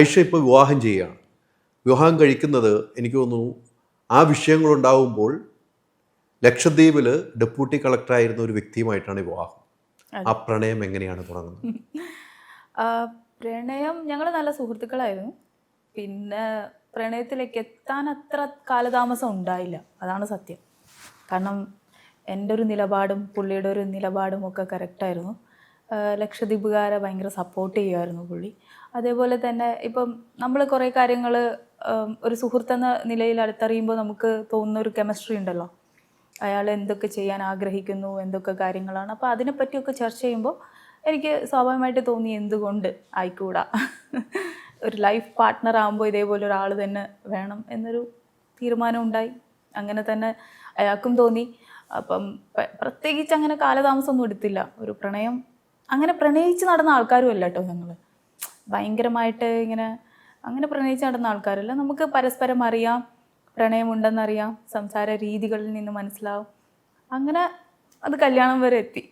ഐഷ ഇപ്പോൾ വിവാഹം ചെയ്യുകയാണ്. വിവാഹം കഴിക്കുന്നത് എനിക്ക് തോന്നുന്നു ആ വിഷയങ്ങളുണ്ടാവുമ്പോൾ ലക്ഷദ്വീപിൽ ഡെപ്യൂട്ടി കളക്ടറായിരുന്ന ഒരു വ്യക്തിയുമായിട്ടാണ് വിവാഹം. ആ പ്രണയം എങ്ങനെയാണ് തുടങ്ങുന്നത്? പ്രണയം ഞങ്ങൾ നല്ല സുഹൃത്തുക്കളായിരുന്നു. പിന്നെ പ്രണയത്തിലേക്ക് എത്താൻ അത്ര കാലതാമസം ഉണ്ടായില്ല. അതാണ് സത്യം. കാരണം എന്റെ ഒരു നിലപാടും പുള്ളിയുടെ ഒരു നിലപാടും ഒക്കെ കറക്റ്റായിരുന്നു ലക്ഷദ്വീപുകാരെ ഭയങ്കര സപ്പോർട്ട് ചെയ്യുമായിരുന്നു പുള്ളി. അതേപോലെ തന്നെ ഇപ്പം നമ്മൾ കുറേ കാര്യങ്ങൾ ഒരു സുഹൃത്തെന്ന നിലയിൽ അടുത്തറിയുമ്പോൾ നമുക്ക് തോന്നുന്ന ഒരു കെമിസ്ട്രി ഉണ്ടല്ലോ. അയാൾ എന്തൊക്കെ ചെയ്യാൻ ആഗ്രഹിക്കുന്നു എന്തൊക്കെ കാര്യങ്ങളാണ്. അപ്പോൾ അതിനെപ്പറ്റിയൊക്കെ ചർച്ച ചെയ്യുമ്പോൾ എനിക്ക് സ്വാഭാവികമായിട്ട് തോന്നി എന്തുകൊണ്ട് ആയിക്കൂടാ? ഒരു ലൈഫ് പാർട്ട്ണർ ആകുമ്പോൾ ഇതേപോലെ ഒരാൾ തന്നെ വേണം എന്നൊരു തീരുമാനം ഉണ്ടായി. അങ്ങനെ തന്നെ അയാൾക്കും തോന്നി. അപ്പം പ്രത്യേകിച്ച് അങ്ങനെ കാലതാമസമൊന്നും എടുത്തില്ല. ഒരു പ്രണയം അങ്ങനെ പ്രണയിച്ച് നടന്ന ആൾക്കാരും അല്ല കേട്ടോ ഞങ്ങൾ ഭയങ്കരമായിട്ട് ഇങ്ങനെ അങ്ങനെ പ്രണയിച്ച് നടന്ന ആൾക്കാരല്ല. നമുക്ക് പരസ്പരം അറിയാം പ്രണയമുണ്ടെന്നറിയാം സംസാര രീതികളിൽ നിന്ന് മനസ്സിലാവും. അങ്ങനെ അത് കല്യാണം വരെ എത്തി.